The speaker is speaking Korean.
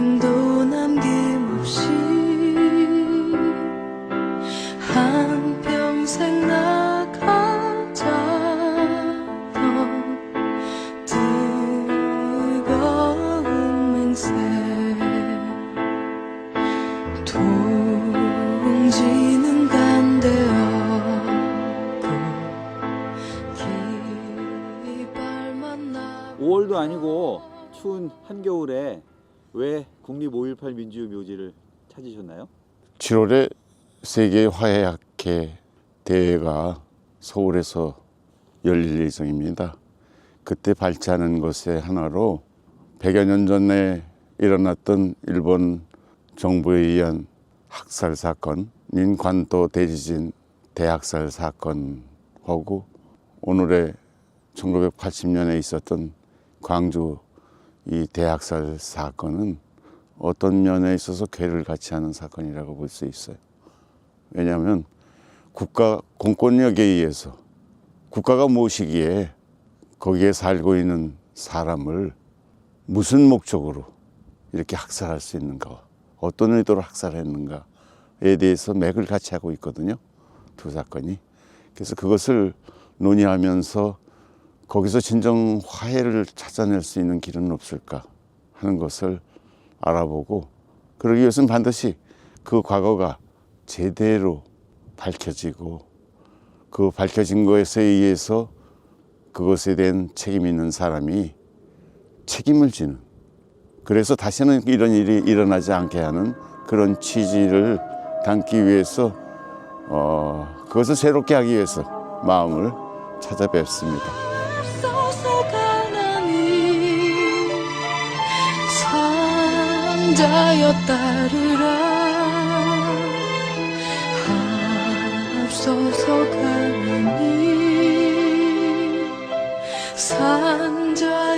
이름도 남김없이 한평생 나가자던 뜨거운 맹세. 동지는 간대었고 깃발만 나 5월도 아니고 추운 한겨울에 왜 국립 5.18 민주화 묘지를 찾으셨나요? 7월에 세계 화해학회 대회가 서울에서 열릴 예정입니다. 그때 발췌하는 것의 하나로 100여 년 전에 일어났던 일본 정부에 의한 학살 사건, 민관도 대지진 대학살 사건하고 오늘의 1980년에 있었던 광주 이 대학살 사건은 어떤 면에 있어서 괴를 같이 하는 사건이라고 볼 수 있어요. 왜냐하면 국가 공권력에 의해서 국가가 모시기에 거기에 살고 있는 사람을 무슨 목적으로 이렇게 학살할 수 있는가, 어떤 의도로 학살했는가에 대해서 맥을 같이 하고 있거든요. 두 사건이. 그래서 그것을 논의하면서 거기서 진정 화해를 찾아낼 수 있는 길은 없을까 하는 것을 알아보고 그러기 위해서는 반드시 그 과거가 제대로 밝혀지고 그 밝혀진 것에 의해서 그것에 대한 책임 있는 사람이 책임을 지는 그래서 다시는 이런 일이 일어나지 않게 하는 그런 취지를 담기 위해서 어, 그것을 새롭게 하기 위해서 마음을 찾아뵙습니다. 산자였다르라. 앞서서 가나니 산자였다르라